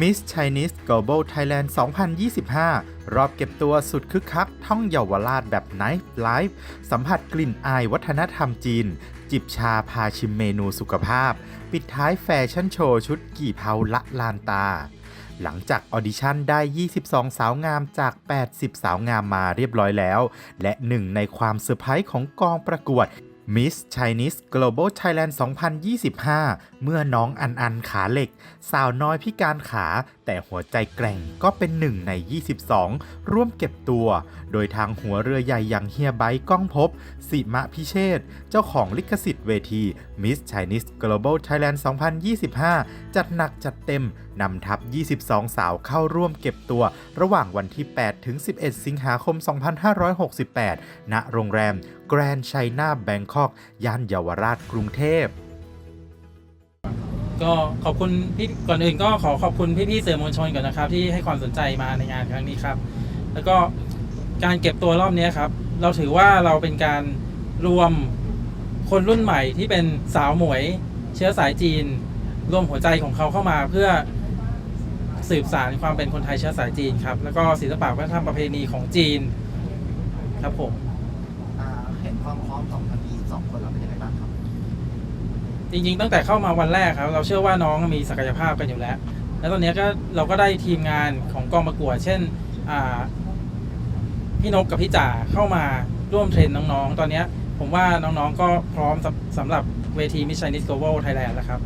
Miss Chinese Global Thailand 2025 รอบเก็บตัวสุดคึกคัก ท่องเยาวราชแบบ Night Life สัมผัสกลิ่นอายวัฒนธรรมจีน จิบชาพาชิมเมนูสุขภาพ ปิดท้ายแฟชั่นโชว์ชุดกี่เผาละลานตาหลังจากออดิชั่นได้ 22 สาวงามจาก 80 สาวงามมาเรียบร้อยแล้ว และหนึ่งในความเซอร์ไพรส์ของกองประกวด Miss Chinese Global Thailand 2025 เมื่อน้องอันอันขาเหล็ก สาวน้อยพิการขา แต่หัวใจแกร่งก็เป็นหนึ่งใน 22 ร่วมเก็บตัว โดยทางหัวเรือใหญ่อย่างเฮียไบค์ก้องพบ สิมะพิเชษ เจ้าของลิขสิทธิ์เวที Miss Chinese Global Thailand 2025 จัดหนักจัดเต็มนำทัพ 22 สาวเข้าร่วมเก็บตัว ระหว่างวันที่ 8 ถึง 11 สิงหาคม 2568 ณ โรงแรม Grand China Bangkok ย่านเยาวราชกรุงเทพ ก็ขอบคุณพี่ก่อนอื่นก็ขอขอบคุณพี่ๆสื่อมวลชนก่อนนะครับ ที่ให้ความสนใจมาในงานครั้งนี้ครับ แล้วก็การเก็บตัวรอบนี้ครับ เราถือว่าเราเป็นการรวมคนรุ่นใหม่ที่เป็นสาวหมวยเชื้อสายจีน รวมหัวใจของเขาเข้ามาเพื่อสืบสารความเป็นคนไทยเชื้อสายจีนครับ แล้วก็ศิลปะวัฒนธรรมประเพณีของจีนครับผม ความพร้อมของทั้ง22คนเราเป็นยังไงบ้างครับ จริงๆ ตั้งแต่เข้ามาวันแรกครับ เราเชื่อว่าน้องมีศักยภาพกันอยู่แล้ว แล้วตอนนี้ก็เราก็ได้ทีมงานของกองประกวด เช่นอ่าพี่นกกับพี่จ่าเข้ามาร่วมเทรนน้องๆ ตอนนี้ผมว่าน้องๆ ก็พร้อมสำสำหรับเวที Miss Chinese Global Thailand แล้วครับ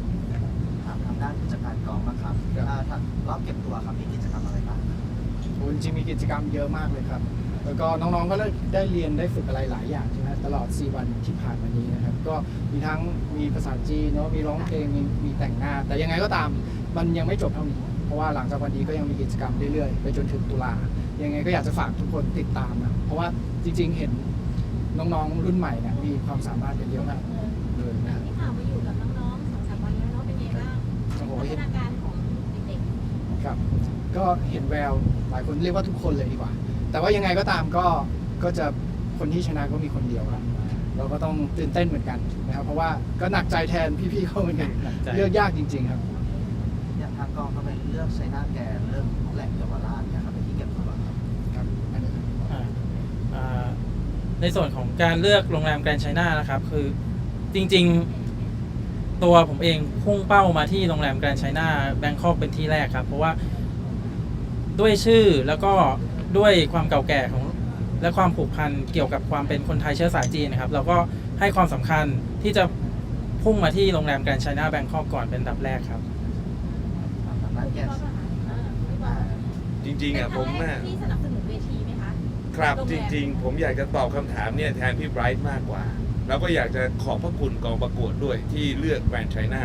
ถามทางด้านผู้จัดการกองบ้างครับ อ่าถ้ารอบเก็บตัวครับมีกิจกรรมอะไรบ้าง โอ้จริงๆมีกิจกรรมเยอะมากเลยครับ แล้วก็น้องๆก็ได้ได้เรียนได้ฝึกอะไรหลายอย่างใช่ไหมตลอด 4 วันที่ผ่านมานี้นะครับ ก็มีทั้งมีภาษาจีนเนาะมีร้องเพลงมีมีแต่งหน้า แต่ยังไงก็ตามมันยังไม่จบเท่านี้ เพราะว่าหลังจากวันนี้ก็ยังมีกิจกรรมเรื่อยๆ ไปจนถึงตุลายังไงก็อยากจะฝากทุกคนติดตามนะเพราะว่าจริงๆเห็นน้องๆรุ่นใหม่เนี่ยมีความสามารถกันเยอะมากเลยนะครับที่ข่าวมาอยู่กับน้องๆสองสามวันแล้วเนาะเป็นไงบ้างโอ้โหพัเห็ฒนนาการของเด็กครับ ก็เห็นแววหลายคนเรียกว่าทุกคนเลยดีกว่า แต่ว่ายังไงก็ตามก็ก็จะคนที่ชนะก็มีคนเดียวครับเราก็ต้องตื่นเต้นเหมือนกันนะครับ เพราะว่าก็หนักใจแทนพี่ๆเขาเหมือนกันหนักใจ เลือกยากจริง ๆ ครับ อย่างทางกองเขาไปเลือกใช้หน้าแกนเลือกแหล่งเยาวราชเนี่ยครับเป็นที่เก็บตัวครับครับอันนี้อ่าอ่าในส่วนของการเลือกโรงแรมแกรนด์ไชน่านะครับ คือจริงๆตัวผมเองพุ่งเป้ามาที่โรงแรมแกรนด์ไชน่าแบงคอกเป็นที่แรกครับ เพราะว่าด้วยชื่อแล้วก็ ด้วยความเก่าแก่ของและความผูกพันเกี่ยวกับความเป็นคนไทยเชื้อสายจีนนะครับ เราก็ให้ความสำคัญที่จะพุ่งมาที่โรงแรมแกรนด์ไชน่าแบงคอกก่อนเป็นอันดับแรกครับทางด้านๆแกพี่นบอลนะคะเออพี่บออ่าลจริงๆอะผมเป็นน่ะครั้งแรกที่สนับสนุนเวทีไหมคะครับโรงจแรมริง ๆ ผมอยากจะตอบคำถามเนี่ยแทนพี่ไบรท์มากกว่า แล้วก็อยากจะขอบพระคุณกองประกวดด้วยที่เลือกแกรนด์ไชน่า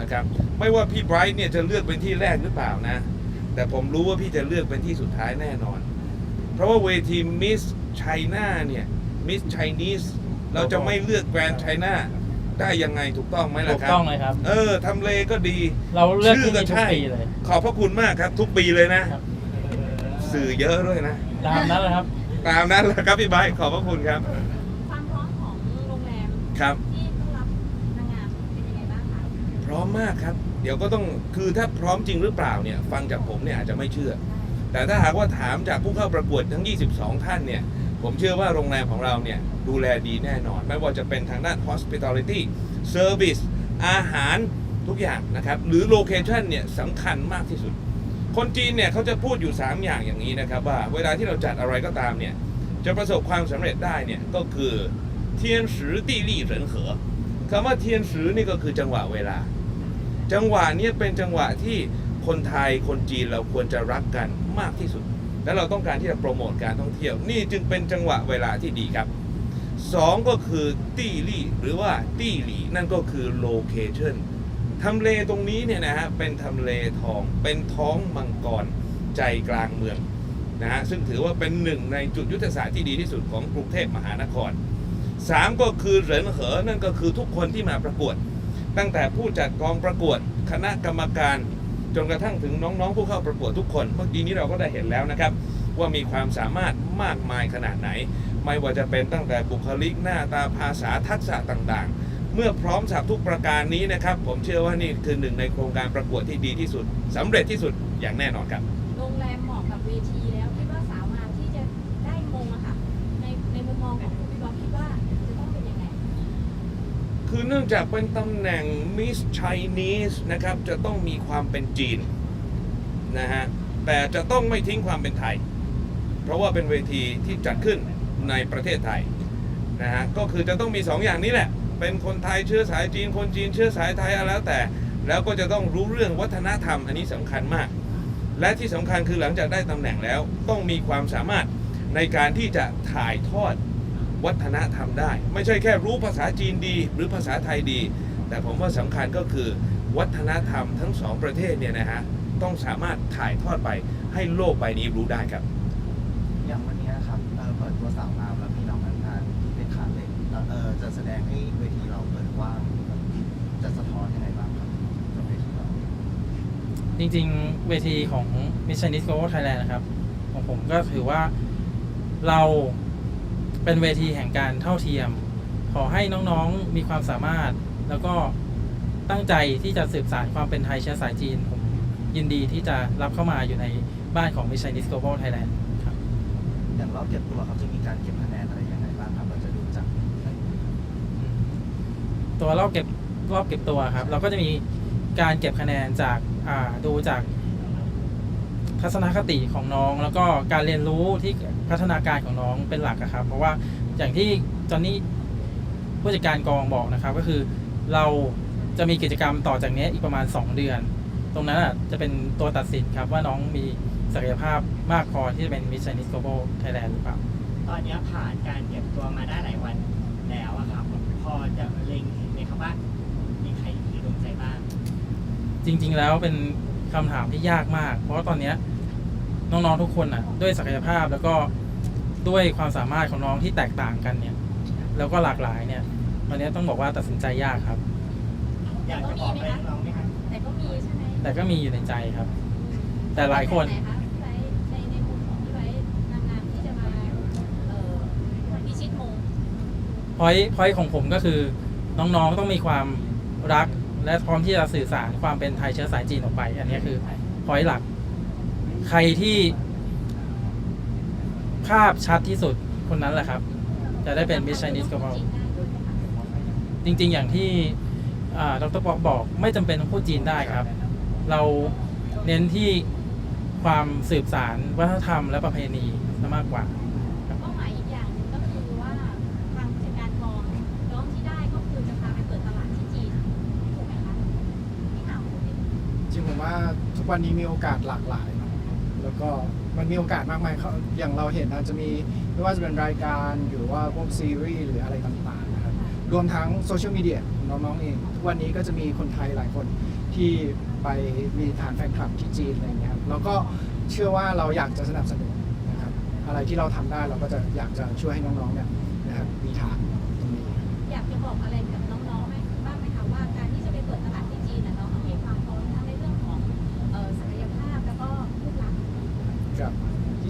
นะครับ ไม่ว่าพี่ไบรท์เนี่ยจะเลือกเป็นที่แรกหรือเปล่านะ แต่ผมรู้ว่าพี่จะเลือกเป็นที่สุดท้ายแน่นอน เพราะว่าเวทีมิสไชน่าเนี่ยมิสไชนีสเราจะไม่เลือกแกรนด์ไชน่าได้ยังไงถูกต้องไหมล่ะถูกครับ ต้องเลยครับ เออทำเลก็ดี เราเลือกชื่ที่อก็นี่ทุกใช่ ปีเลยขอบพระคุณมากครับ ทุกปีเลยนะครับสื่อเยอะด้วยนะ ตามนั้นเลยครับ ตามนั้นแหละครับพี่ไบร์ทขอบพระคุณครับความพร้อมของโรงแรมครับ ที่ต้อนรับนางงามเป็นยังไงบ้างคะ พร้อมมากครับ เดี๋ยวก็ต้องคือถ้าพร้อมจริงหรือเปล่าเนี่ย ฟังจากผมเนี่ยอาจจะไม่เชื่อ แต่ถ้าหากว่าถามจากผู้เข้าประกวดทั้ง 22 ท่านเนี่ย ผมเชื่อว่าโรงแรมของเราเนี่ย ดูแลดีแน่นอน ไม่ว่าจะเป็นทางด้าน hospitality service อาหารทุกอย่างนะครับ หรือโลเคชันเนี่ยสำคัญมากที่สุด คนจีนเนี่ยเขาจะพูดอยู่ 3 อย่างอย่างนี้นะครับ ว่าเวลาที่เราจัดอะไรก็ตามเนี่ย จะประสบความสำเร็จได้เนี่ย ก็คือเทียนสือตีลี่เหรินเหอคำว่าเทียนสือนี่ก็คือจังหวะเวลา จังหวะนี้เป็นจังหวะที่ คนไทยคนจีนเราควรจะรักกันมากที่สุด และเราต้องการที่จะโปรโมทการท่องเที่ยว นี่จึงเป็นจังหวะเวลาที่ดีครับสองก็คือตี้ลี่หรือว่าตี้หลีนั่นก็คือโลเคชั่นทำเลตรงนี้เนี่ยนะฮะเป็นทำเลทองเป็นท้องมังกรใจกลางเมืองนะฮะซึ่งถือว่าเป็นหนึ่งในจุดยุทธศาสตร์ที่ดีที่สุดของกรุงเทพมหานครสามก็คือเหรินเหอนั่นก็คือทุกคนที่มาประกวด ตั้งแต่ผู้จัดกองประกวด คณะกรรมการ จนกระทั่งถึงน้องๆ ผู้เข้าประกวดทุกคน เมื่อกี้นี้เราก็ได้เห็นแล้วนะครับ ว่ามีความสามารถมากมายขนาดไหน ไม่ว่าจะเป็นตั้งแต่บุคลิกหน้าตาภาษาทักษะต่างๆ เมื่อพร้อมสับทุกประการนี้นะครับ ผมเชื่อว่านี่คือหนึ่งในโครงการประกวดที่ดีที่สุดสำเร็จที่สุดอย่างแน่นอนครับโรงแรมเหมาะกับเวทีแล้วคิดว่าสาวงามที่จะได้มงอะค่ะในในมุมมองของคุณพี่บ๊อบคิดว่าจะต้องเป็นยังไง คือเนื่องจากเป็นตำแหน่ง Miss Chinese นะครับ จะต้องมีความเป็นจีนนะฮะ แต่จะต้องไม่ทิ้งความเป็นไทย เพราะว่าเป็นเวทีที่จัดขึ้นในประเทศไทยนะฮะ ก็คือจะต้องมี2ออย่างนี้แหละ เป็นคนไทยเชื้อสายจีน คนจีนเชื้อสายไทยอะไรแล้วแต่ แล้วก็จะต้องรู้เรื่องวัฒนธรรม อันนี้สำคัญมาก และที่สำคัญคือหลังจากได้ตำแหน่งแล้ว ต้องมีความสามารถในการที่จะถ่ายทอด วัฒนธรรมได้ ไม่ใช่แค่รู้ภาษาจีนดี หรือภาษาไทยดี แต่ผมว่าสำคัญก็คือ วัฒนธรรมทั้งสองประเทศเนี่ยนะฮะต้องสามารถถ่ายทอดไปให้โลกใบนี้รู้ได้ครับ อย่างวันนี้ครับเอ่อเปิดตัวสาวงามแล้วมีน้องนันทานที่เป็นขาเล็กแล้วเออจะแสดงให้เวทีเราเปิดกว้างจะสะท้อนยังไงบ้างครับกับเวทีเราจริงๆเวทีของ Miss Chinese Global Thailand นะครับของผมก็ถือว่าเรา เป็นเวทีแห่งการเท่าเทียม ขอให้น้องๆมีความสามารถ แล้วก็ตั้งใจที่จะสืบสานความเป็นไทยเชื้อสายจีน ผมยินดีที่จะรับเข้ามาอยู่ในบ้านของ Miss Chinese Global Thailand ครับอย่างรอบเก็บตัวเขาจะมีการเก็บคะแนนอะไรยังไงบ้างครับเราจะดูจากอะไรอืมตัวรอบเก็บรอบเก็บตัวครับ เราก็จะมีการเก็บคะแนนจากดูจาก ทัศนคติของน้อง แล้วก็การเรียนรู้ที่พัฒนาการของน้องเป็นหลักอะครับ เพราะว่าอย่างที่จอนนี่ผู้จัดการกองบอกนะครับ ก็คือเราจะมีกิจกรรมต่อจากนี้อีกประมาณ 2 เดือน ตรงนั้นอะจะเป็นตัวตัดสินครับว่าน้องมีศักยภาพมากพอที่จะเป็น Miss Chinese Global Thailand หรือเปล่า ตอนนี้ผ่านการเก็บตัวมาได้หลายวันแล้วอะครับ พอจะเล็งเห็นไหมครับว่ามีใครอยู่ในดวงใจบ้าง จริง ๆ แล้วเป็น คำถามที่ยากมาก เพราะว่าตอนเนี้ยน้องๆทุกคนอะ ด้วยศักยภาพแล้วก็ด้วยความสามารถของน้องที่แตกต่างกันเนี่ย แล้วก็หลากหลายเนี่ย ตอนเนี้ยต้องบอกว่าตัดสินใจยากครับ อยากจะบอกอะไรน้องๆไหมครับแต่ก็มีใช่ไหมแต่ก็มีอยู่ในใจครับ แต่หลายคนแบบไหคะพี่ไว้ในในมุมของพี่ไว้นางงามที่จะมาเอ่อพิชิตมง พอยพอยของผมก็คือน้องๆต้องมีความรัก และพร้อมที่จะสื่อสารความเป็นไทยเชื้อสายจีนออกไป อันนี้คือพอยหลัก ใครที่ ภาพชัดที่สุดคนนั้นแหละครับ จะได้เป็น Miss Chinese Global จริง ๆ อย่างที่ดรป๊อกบอกไม่จำเป็นต้องพูดจีนได้ครับ เราเน้นที่ความสืบสารวัฒนธรรมและประเพณีมากกว่า วันนี้มีโอกาสหลากหลายเนอะแล้วก็มันมีโอกาสมากมายเขาอย่างเราเห็นอาจจะมีไม่ว่าจะเป็นรายการหรือว่าพวกซีรีส์หรืออะไรต่างๆนะครับรวมทั้งโซเชียลมีเดียของน้องๆเองทุกวันนี้ก็จะมีคนไทยหลายคนที่ไปมีฐานแฟนคลับที่จีนอะไรอย่างเงี้ยครับแล้วก็เชื่อว่าเราอยากจะสนับสนุนนะครับอะไรที่เราทำได้เราก็จะอยากจะช่วยให้น้องๆเนี่ยนะครับมีฐานตรง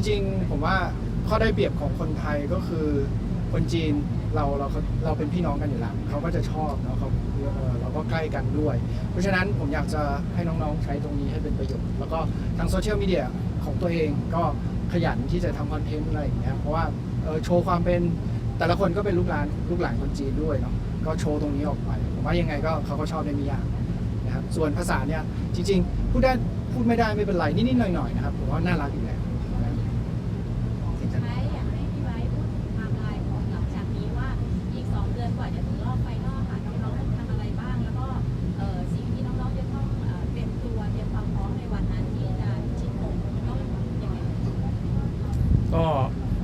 ริงๆ ผมว่าข้อได้เปรียบของคนไทยก็คือคนจีนเราเราเราเป็นพี่น้องกันอยู่แล้วเขาก็จะชอบเนาะเขาเอ่อเราก็ใกล้กันด้วย เพราะฉะนั้นผมอยากจะให้น้องๆใช้ตรงนี้ให้เป็นประโยชน์ แล้วก็ทางโซเชียลมีเดียของตัวเองก็ขยันที่จะทำคอนเทนต์อะไรอย่างเงี้ยเพราะว่าโชว์ความเป็นแต่ละคนก็เป็นลูกหลานลูกหลานคนจีนด้วยเนาะก็โชว์ตรงนี้ออกไปผมว่ายังไงก็เขาก็ชอบได้ไม่ยากนะครับส่วนภาษาเนี่ยจริง ๆ พูดได้พูดไม่ได้ไม่เป็นไรนิดๆหน่อยๆนะครับผมว่าน่ารักอยู่แล้ว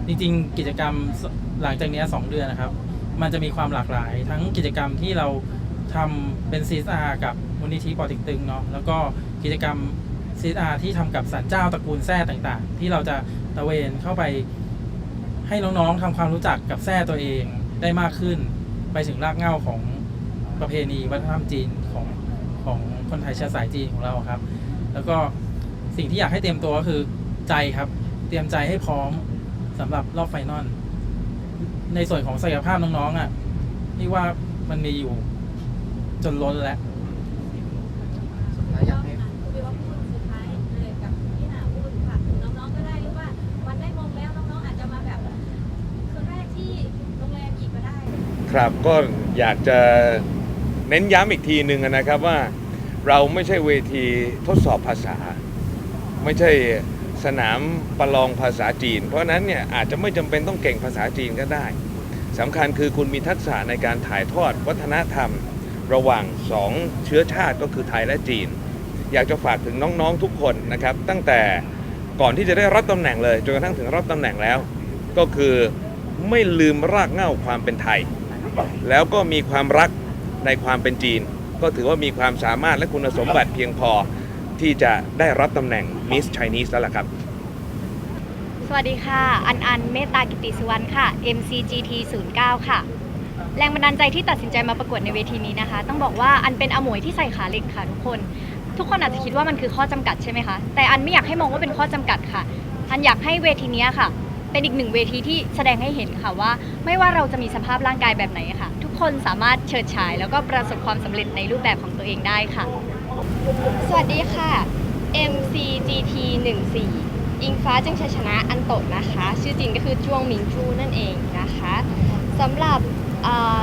จริงๆ กิจกรรมหลังจากนี้2เดือนนะครับ มันจะมีความหลากหลาย ทั้งกิจกรรมที่เราทำเป็น CSR กับมูลนิธิปอติกตึงเนาะแล้วก็กิจกรรม CSR ที่ทำกับสันเจ้าตระกูลแท้ต่างๆ ที่เราจะตะเวนเข้าไปให้น้องๆทำความรู้จักกับแท้ตัวเองได้มากขึ้น ไปถึงรากเหง้าของประเพณีวัฒนธรรมจีนของของคนไทยเชื้อสายจีนของเราครับ แล้วก็สิ่งที่อยากให้เตรียมตัวก็คือใจครับ เตรียมใจให้พร้อม สำหรับรอบไฟนอลในส่วนของศักยภาพน้องๆอะนี่ว่ามันมีอยู่จนล้นแล้วสุดท้ายอยากให้คุยว่าพูดสุดท้ายเลยกับพี่หนาพูดค่ะน้องๆก็ได้รู้ว่าวันได้มงแล้วน้องๆอาจจะมาแบบคืนแรกที่โรงแรมอีกก็ได้ครับก็อยากจะเน้นย้ำอีกทีหนึ่งนะครับว่าเราไม่ใช่เวทีทดสอบภาษา ไม่ใช่ สนามประลองภาษาจีน เพราะนั้นเนี่ยอาจจะไม่จำเป็นต้องเก่งภาษาจีนก็ได้สำคัญคือคุณมีทักษะในการถ่ายทอดวัฒนธรรม ระหว่างสองเชื้อชาติก็คือไทยและจีน อยากจะฝากถึงน้องๆทุกคนนะครับ ตั้งแต่ก่อนที่จะได้รับตำแหน่งเลยจนกระทั่งถึงรับตำแหน่งแล้ว ก็คือไม่ลืมรากเหง้าความเป็นไทย แล้วก็มีความรักในความเป็นจีน ก็ถือว่ามีความสามารถและคุณสมบัติเพียงพอ ที่จะได้รับตำแหน่ง Miss Chinese แล้วล่ะครับ สวัสดีค่ะ อันอันเมตตากิติสุวรรณค่ะ MCGT 09 ค่ะ แรงบันดาลใจที่ตัดสินใจมาประกวดในเวทีนี้นะคะ ต้องบอกว่าอันเป็นอมวยที่ใส่ขาเหล็กค่ะทุกคน ทุกคนอาจจะคิดว่ามันคือข้อจำกัดใช่ไหมคะ แต่อันไม่อยากให้มองว่าเป็นข้อจำกัดค่ะ อันอยากให้เวทีเนี้ยค่ะ เป็นอีกหนึ่งเวทีที่แสดงให้เห็นค่ะว่า ไม่ว่าเราจะมีสภาพร่างกายแบบไหนค่ะ ทุกคนสามารถเฉิดฉายแล้วก็ประสบความสำเร็จในรูปแบบของตัวเองได้ค่ะ สวัสดีค่ะ MCGT 14อิงฟ้าจึงชัยชนะอันโตะนะคะ ชื่อจริงก็คือจ้วงหมิงจูนั่นเองนะคะสำหรับ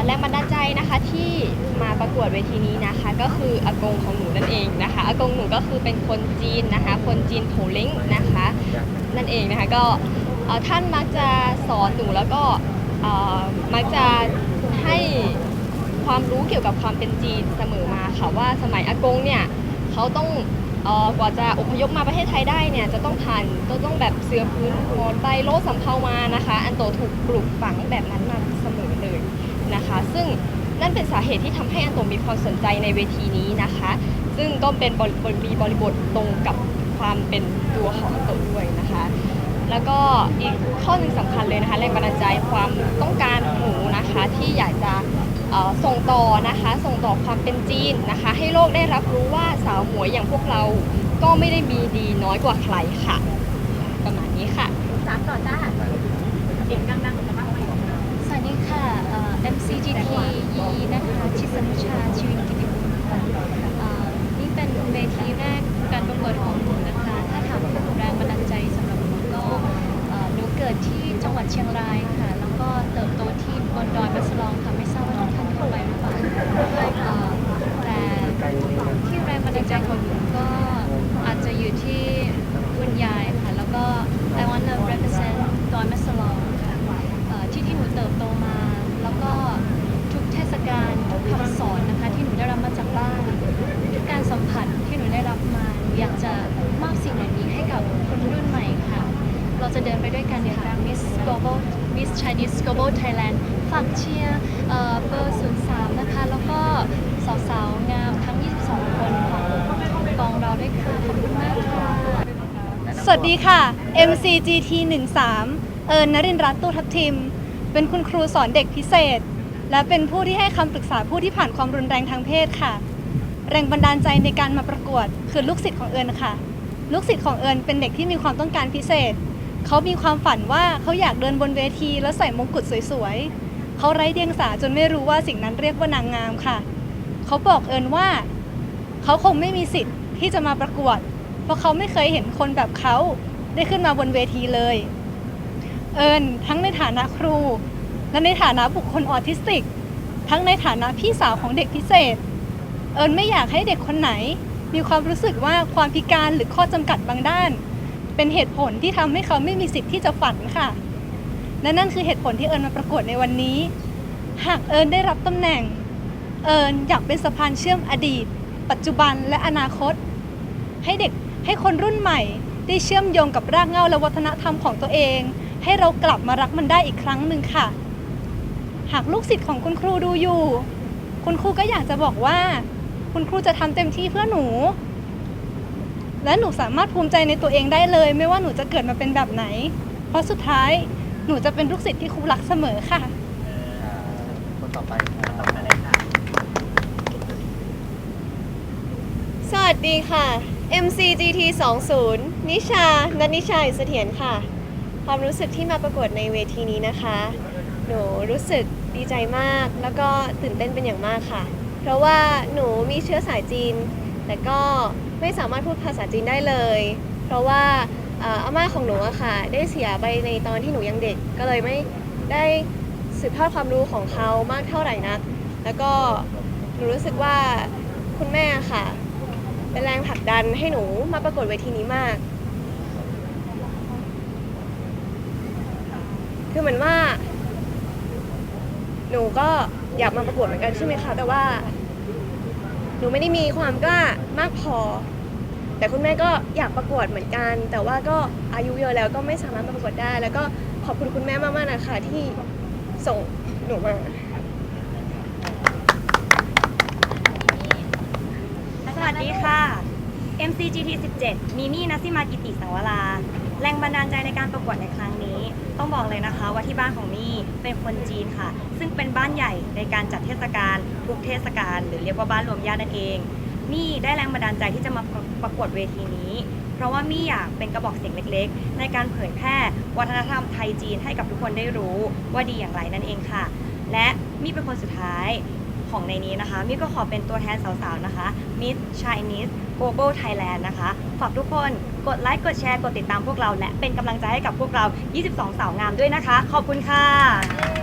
แรงบันดาลใจนะคะที่มาประกวดเวทีนี้นะคะ ก็คืออากงของหนูนั่นเองนะคะอากงหนูก็คือเป็นคนจีนนะคะ คนจีนโถเล้งนะคะ นั่นเองนะคะก็ท่านมักจะสอนหนูแล้วก็มักจะให้ความรู้เกี่ยวกับความเป็นจีนเสมอมาค่ะว่าสมัยอากงเนี่ย เขาต้องเอ่อกว่าจะอพยพมาประเทศไทยได้เนี่ยจะต้องผ่านก็ต้องแบบเสือพื้นหมอนใบโลสำเภามานะคะ อันโตถูกปลูกฝังแบบนั้นมาเสมอเลยนะคะ ซึ่งนั่นเป็นสาเหตุที่ทำให้อันโตมีความสนใจในเวทีนี้นะคะ ซึ่งก็เป็นบริบทมีบริบทตรงกับความเป็นตัวของอันโตด้วยนะคะ แล้วก็อีกข้อหนึ่งสำคัญเลยนะคะแรงบันดาลใจความต้องการของหนูนะคะที่อยากจะ ส่งต่อนะคะ ส่งต่อความเป็นจีนนะคะ ให้โลกได้รับรู้ว่าสาวหมวยอย่างพวกเราก็ไม่ได้มีดีน้อยกว่าใครค่ะ ประมาณนี้ค่ะสามต่อจ้าเสียงดังๆจะมากไหมสวัสดีค่ะ MCGT ยีนะคะชิสนุชาชีวินกิติกุลค่ะนี่เป็นเวทีแรกการประกวดของหนูนะคะ ถ้าถามถึงแรงบันดาลใจสำหรับหนูก็หนูเกิดที่จังหวัดเชียงรายค่ะ แล้วก็เติบโตที่บนดอยมัสลองค่ะไม่ทราบ เข้าไรือเปล่าเอ่อแต่ที่แรงบันดาลใจของหนูก็อาจจะอยู่ที่คุณยายค่ะ แล้วก็ I want to represent ดอยแมัสลองค่ะที่ที่หนูเติบโตมา แล้วก็ทุกเทศกาลทุกคำสอนนะคะที่หนูได้รับมาจากบ้านทุกการสัมผัสที่หนูได้รับมาอยากจะมอบสิ่งเหล่านี้ให้กับคนรุ่นใหม่ค่ะ เราจะเดินไปด้วยกันค่ะ Miss Global Miss Chinese Global Thailand ฝากเชียร์เบอร์03นะคะ แล้วก็สาวๆ งามทั้ง 22 คนของกองเราด้วยค่ะ ขอบคุณมากค่ะ ส วัสดีค่ะ MCGT 13เอิญนรินทร์รัตน์ตู้ทับทิม เป็นคุณครูสอนเด็กพิเศษ และเป็นผู้ที่ให้คำปรึกษาผู้ที่ผ่านความรุนแรงทางเพศค่ะ แรงบันดาลใจในการมาประกวด คือลูกศิษย์ของเอิญค่ะ ลูกศิษย์ของเอิญเป็นเด็กที่มีความต้องการพิเศษ เขามีความฝันว่าเขาอยากเดินบนเวที แล้วใส่มงกุฎสวยๆ เขาไร้เดียงสาจนไม่รู้ว่าสิ่งนั้นเรียกว่านางงามค่ะ เขาบอกเอิญว่า เขาคงไม่มีสิทธิ์ที่จะมาประกวด เพราะเขาไม่เคยเห็นคนแบบเขาได้ขึ้นมาบนเวทีเลย เอิญทั้งในฐานะครู และในฐานะบุคคลออทิสติก ทั้งในฐานะพี่สาวของเด็กพิเศษ เอิญไม่อยากให้เด็กคนไหน มีความรู้สึกว่าความพิการหรือข้อจำกัดบางด้าน เป็นเหตุผลที่ทำให้เขาไม่มีสิทธิ์ที่จะฝันค่ะ และนั่นคือเหตุผลที่เอิญมาประกวดในวันนี้ หากเอิญได้รับตำแหน่ง เอิญอยากเป็นสะพานเชื่อมอดีต ปัจจุบันและอนาคต ให้เด็ก ให้คนรุ่นใหม่ได้เชื่อมโยงกับรากเหง้าและวัฒนธรรมของตัวเอง ให้เรากลับมารักมันได้อีกครั้งหนึ่งค่ะ หากลูกศิษย์ของคุณครูดูอยู่ คุณครูก็อยากจะบอกว่า คุณครูจะทำเต็มที่เพื่อหนู และหนูสามารถภูมิใจในตัวเองได้เลย ไม่ว่าหนูจะเกิดมาเป็นแบบไหน เพราะสุดท้ายหนูจะเป็นลูกศิษย์ที่ครูรักเสมอค่ะ คนต่อไปครับสวัสดีค่ะ MCGT 20 นิชา นันนิชาอิสเสถียรค่ะ ความรู้สึกที่มาประกวดในเวทีนี้นะคะ หนูรู้สึกดีใจมาก แล้วก็ตื่นเต้นเป็นอย่างมากค่ะ เพราะว่าหนูมีเชื้อสายจีน แต่ก็ไม่สามารถพูดภาษาจีนได้เลย เพราะว่าอาม่าของหนูอะค่ะ ได้เสียไปในตอนที่หนูยังเด็ก ก็เลยไม่ได้สืบทอดความรู้ของเขามากเท่าไหร่นัก แล้วก็หนูรู้สึกว่าคุณแม่ค่ะ เป็นแรงผลักดันให้หนูมาประกวดเวทีนี้มาก คือเหมือนว่า หนูก็อยากมาประกวดเหมือนกันใช่ไหมคะ แต่ว่า หนูไม่ได้มีความกล้ามากพอ แต่คุณแม่ก็อยากประกวดเหมือนกัน แต่ว่าก็อายุเยอะแล้วก็ไม่สามารถมาประกวดได้ แล้วก็ขอบคุณคุณแม่มากๆนะคะที่ส่งหนูมา ส วัสดีค่ะ MCGT 17 มีมี่นัสซิมากิติสังวรา แรงบันดาลใจในการประกวดในครั้งนี้ ต้องบอกเลยนะคะว่าที่บ้านของมี่เป็นคนจีนค่ะ ซึ่งเป็นบ้านใหญ่ในการจัดเทศกาลทุกเทศกาลหรือเรียกว่าบ้านรวมญาตินั่นเองมี่ได้แรงบันดาลใจที่จะมาประประกวดเวทีนี้ เพราะว่ามี่อยากเป็นกระบอกเสียงเล็กๆ ในการเผยแพร่วัฒนธรรมไทยจีนให้กับทุกคนได้รู้ว่าดีอย่างไรนั่นเองค่ะ และมี่เป็นคนสุดท้าย ของในนี้นะคะมิก็ขอเป็นตัวแทนสาวๆนะคะ Miss Chinese Global Thailand นะคะฝากทุกคนกดไลค์กดแชร์กดติดตามพวกเรา และเป็นกำลังใจให้กับพวกเรา 22 สาวงามด้วยนะคะ ขอบคุณค่ะ